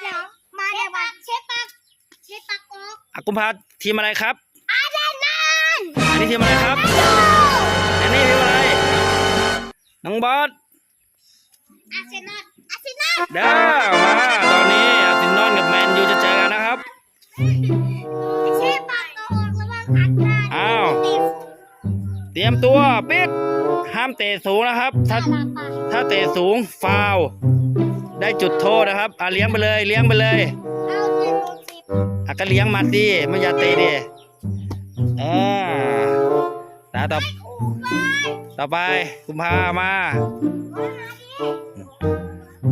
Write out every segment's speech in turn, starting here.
เดี๋ยวมาเดี๋ยวมาเช็ดปากเช็ดปากออกอะกุมภาทีมอะไรครับอาเดนนันอันนี้ทีมอะไรครับอันนี้ทีมอะไรน้องบอสอาร์เซนอลอาร์เซนอลเด้อมาตอนนี้อาร์เซนอลกับแมนยูจะเจอกันนะครับเช็ดปากออกระวังอัดได้อ้าวเตะเตรียมตัวปิดห้ามเตะสูงนะครับ ถ้าขาลาปากถ้าเตะสูงฟาวล์ ได้จุดโทษนะครับอะเลี้ยงไปเลยเลี้ยงไปเลยเอาเจ็ดโดนสิบอะก็เลี้ยงมาสิไม่อย่าเตะดิเออตาต่อถูกไปต่อไปกุมภามา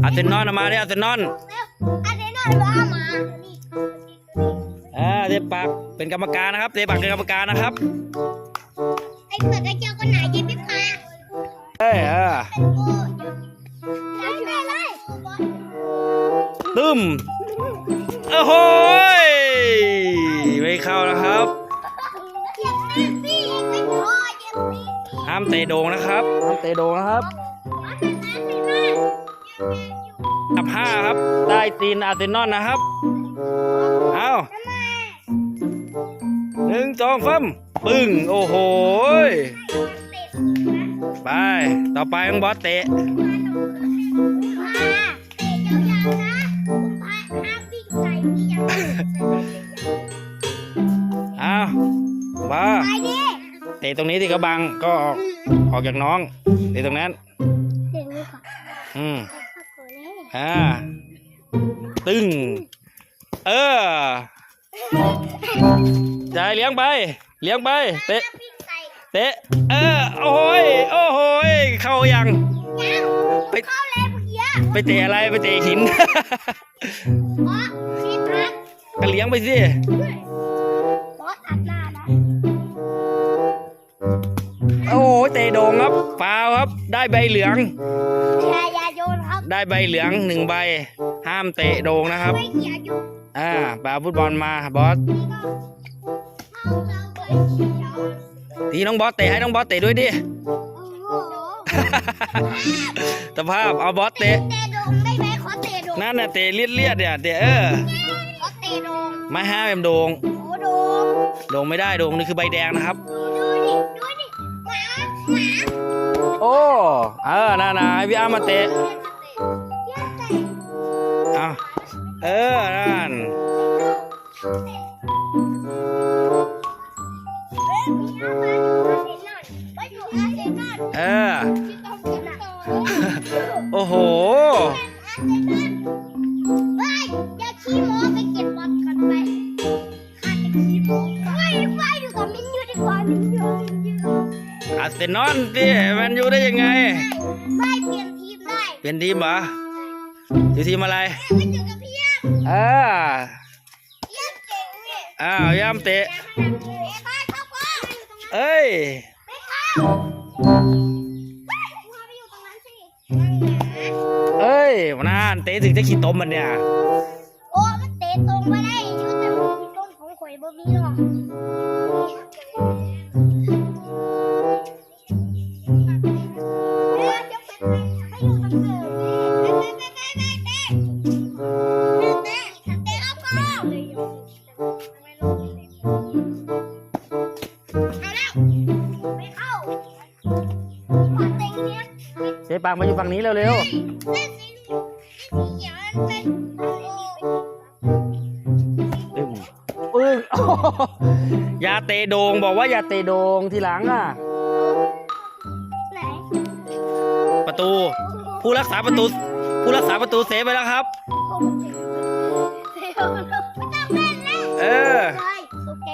อาร์เซนอลมาดิอาร์เซนอลเร็วอาร์เซนอลว่ามานี่อ่าเดปักเป็นกรรมการนะครับเดปักเป็นกรรมการนะครับไอ้เปิดกระเจ้ โอ้โหยไม่เข้านะครับเจ็บแม่พี่ไม่พอเจ็บพี่ห้ามเตะโด่งนะครับ ห้ามเตะโด่งนะครับอาร์เซนอลเป็นแม่อยู่อับห้าครับ ได้ตีนอาร์เซนอลนะครับ เอาทำไมหนึ่งสองฟัมปึ้ง โอ้โหยเตะถูกนะไป ต่อไปน้องบอสเตะ บ้าไปดิเตะตรงนี้ที่กระบังก็ออกออกจากน้องเตะตรงนั้นเตะมือก่อนอืมพักก่อนเลยอ่าตึงเออใจายเลี้ยงไป เลี้ยงไป เตะห้ามวิ่งไกลเตะ เออ โอ้โหยโอ้โหยเข้ายังยัง ไปเข้าเลยเมื่อกี้ไปเตะอะไร ไปเตะหินบอสชีพักก็เลี้ยงไปสิ ใบเหลือง อย่าอย่าโยนครับได้ใบเหลืองหนึ่งใบ ห้ามเตะโด่งนะครับ ไม่อย่าโยนอ่าปาฟุตบอลมาบอสนี่ก็เข้าเราเบิร์ดเขียวทีน้องบอสเตะให้น้องบอสเตะด้วยดิ โอ้โหสภาพเอาบอสเตะ เตะโดงได้ไหมขอเตะโดงนั่นน่ะเตะเลียดเลียดๆเนี่ยเตะเออ ขอเตะโดงไม่ห้ามเอ็มโด่งโอ้โดงโด่งไม่ได้โด่งนี่คือใบแดงนะครับ ดูดิดูดิหมาหมาโอ้ เออน่านาให้พี่อาร์มมาเตะอย่าเตะเอาเออ นั่นเฮ้ยมีอามาอยู่อาร์ อาร์เซนอลสิแมนยูได้ยังไง ไม่เปลี่ยนทีมได้เป็นทีมเหรออยู่ทีมอะไรไปอยู่กับพี่ย่าเออพี่ย่าเก่งเนี่ยอ้าวย่ำเตะ เอ๊ะไปเข้าก่อนเอ้ย ไม่เข้าเฮ้ยพาไปอยู่ตรงนั้นสินั่นไงเอ้ยวันนั้นเตะถึงจะขี้ตมมันเนี่ย โอ้มันเตะตรงมาได้อยุแต่มันมีต้นของข่อยบ่มีหรอก เต็งเนี้ยเจ๊ปางมาอยู่ฝั่งนี้เร็วเล่นสีสีเขียวมันเป็นโอ้ๆอึ้งอึ้งโอ้โหอย่าเตะโดงบอกว่าอย่าเตะโดงทีหลังอะไหนประตู ผู้รักษาประตู ผู้รักษาประตูเซฟไปแล้วครับไม่ต้องเล่นแล้วเออเลยสุกใ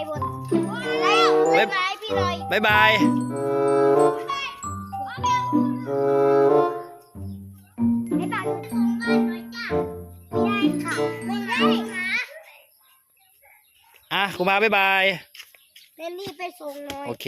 อะคุณมาบ๊ายบาย เรนนี่ไปส่งหน่อย โอเค